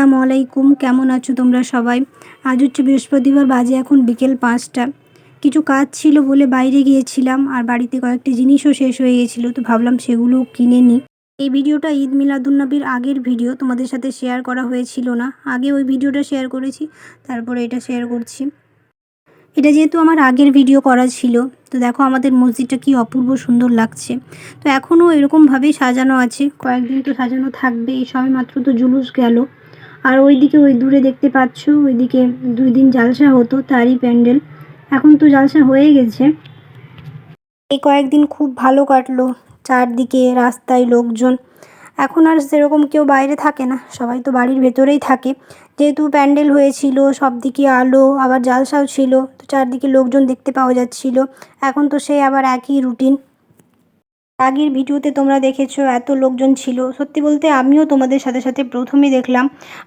আসসালামু আলাইকুম। কেমন আছো তোমরা সবাই? আজ হচ্ছে বৃহস্পতিবার, বাজে এখন বিকেল পাঁচটা। কিছু কাজ ছিল বলে বাইরে গিয়েছিলাম আর বাড়িতে কয়েকটি জিনিসও শেষ হয়ে গেছিল, তো ভাবলাম সেগুলো কিনে নিই এই ভিডিওটা ঈদ মিলাদুন্নবীর আগের ভিডিও, তোমাদের সাথে শেয়ার করা হয়েছিল না। আগে ওই ভিডিওটা শেয়ার করেছি, তারপরে এটা শেয়ার করছি। এটা যেহেতু আমার আগের ভিডিও করা ছিল, তো দেখো আমাদের মসজিদটা কি অপূর্ব সুন্দর লাগছে। তো এখনও এরকমভাবেই সাজানো আছে, কয়েকদিন তো সাজানো থাকবে এই সবে মাত্র তো জুলুস গেল। আর ওইদিকে ওই দূরে দেখতে পাচ্ছ, ওইদিকে দুই দিন জালসা হতো তারই প্যান্ডেল। এখন তো জালসা হয়ে গেছে। এই কয়েকদিন খুব ভালো কাটলো, চারদিকে রাস্তায় লোকজন। এখন আর সেরকম কেউ বাইরে থাকে না, সবাই তো বাড়ির ভেতরেই থাকে। যেহেতু প্যান্ডেল হয়েছিল সব দিকে আলো, আবার জালসাও ছিল, তো চারদিকে লোকজন দেখতে পাওয়া যাচ্ছিল। এখন তো সেই আবার একই রুটিন আগের ভিডিওতে তোমরা দেখেছ, এত লোকজন ছিল। সত্যি বলতে আমিও তোমাদের সাথে সাথে প্রথমে দেখলাম।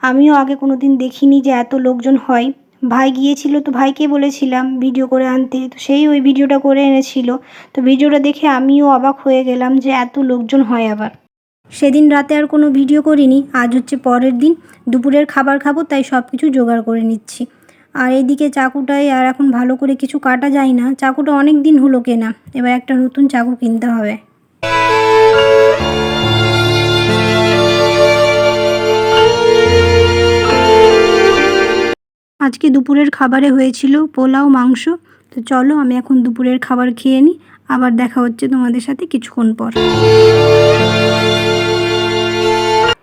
আমিও আগে কোনো দিন দেখিনি যে এত লোকজন হয়। ভাই গিয়েছিল তো ভাইকে বলেছিলাম ভিডিও করে আনতে, তো সেই ওই ভিডিওটা করে এনেছিল। তো ভিডিওটা দেখে আমিও অবাক হয়ে গেলাম যে এত লোকজন হয় আবার। সেদিন রাতে আর কোনো ভিডিও করিনি, আজ হচ্ছে পরের দিন। দুপুরের খাবার খাব, তাই সব কিছু জোগাড় করে নিচ্ছি। আর এইদিকে চাকুটায় আর এখন ভালো করে কিছু কাটা যায় না। চাকুটা অনেক দিন হলো কেনা, এবার একটা নতুন চাকু কিনতে হবে। আজকে দুপুরের খাবারে হয়েছিল পোলাও, মাংস। তো চলো, আমি এখন দুপুরের খাবার খেয়ে নিই আবার দেখা হচ্ছে তোমাদের সাথে কিছুক্ষণ পর।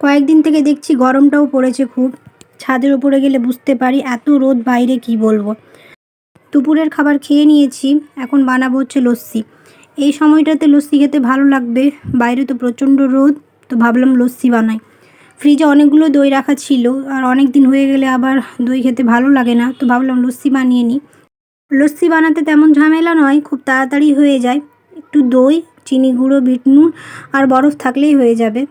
কয়েকদিন থেকে দেখছি গরমটাও পড়েছে খুব। ছাদের উপরে গেলে বুঝতে পারি এত রোদ বাইরে কি বলব। দুপুরের খাবার খেয়ে নিয়েছি, এখন বানাবো হচ্ছে লস্যি। এই সময়টাতে লস্যি খেতে ভালো লাগবে। বাইরে তো প্রচণ্ড রোদ, তো ভাবলাম লস্যি বানাই। ফ্রিজে অনেকগুলো দই রাখা ছিল, আর অনেক দিন হয়ে গেলে আবার দই খেতে ভালো লাগে না, তো ভাবলাম লস্যি বানিয়ে নিই। লস্যি বানাতে তেমন ঝামেলা নয়, খুব তাড়াতাড়ি হয়ে যায়। একটু দই, চিনি গুঁড়ো, বিট নুন, আর বরফ থাকলেই হয়ে যাবে।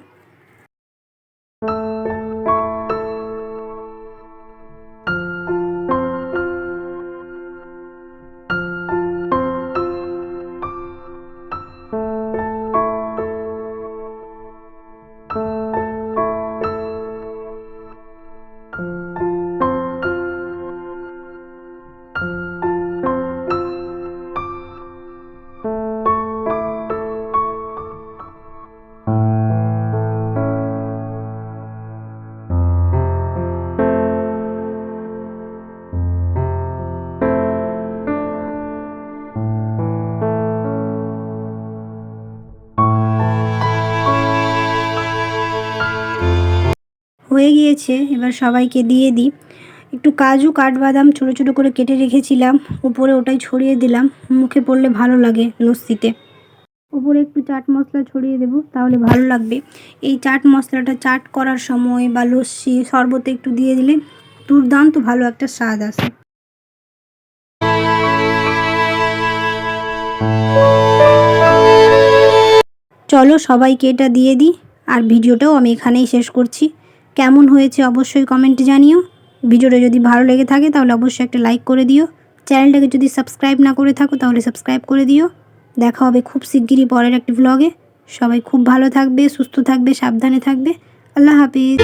হয়ে গিয়েছে, এবার সবাইকে দিয়ে দিই। একটু কাজু, কাঠবাদাম ছোটো ছোটো করে কেটে রেখেছিলাম, উপরে ওটাই ছড়িয়ে দিলাম, মুখে পড়লে ভালো লাগে লস্যিতে। উপরে একটু চাট মশলা ছড়িয়ে দেবো, তাহলে ভালো লাগবে। এই চাট মশলাটা চাট করার সময় বা লস্যি শরবতে একটু দিয়ে দিলে দুর্দান্ত ভালো একটা স্বাদ আসে। চলো সবাইকে এটা দিয়ে দিই, আর ভিডিওটাও আমি এখানেই শেষ করছি। কেমন হয়েছে অবশ্যই কমেন্টে জানিও। ভিডিওটা যদি ভালো লেগে থাকে তাহলে অবশ্যই একটা লাইক করে দিও। চ্যানেলটাকে যদি সাবস্ক্রাইব না করে থাকো তাহলে সাবস্ক্রাইব করে দিও। দেখা হবে খুব শিগগিরই পরের একটি ব্লগে সবাই খুব ভালো থাকবে, সুস্থ থাকবে, সাবধানে থাকবে। আল্লাহ হাফিজ।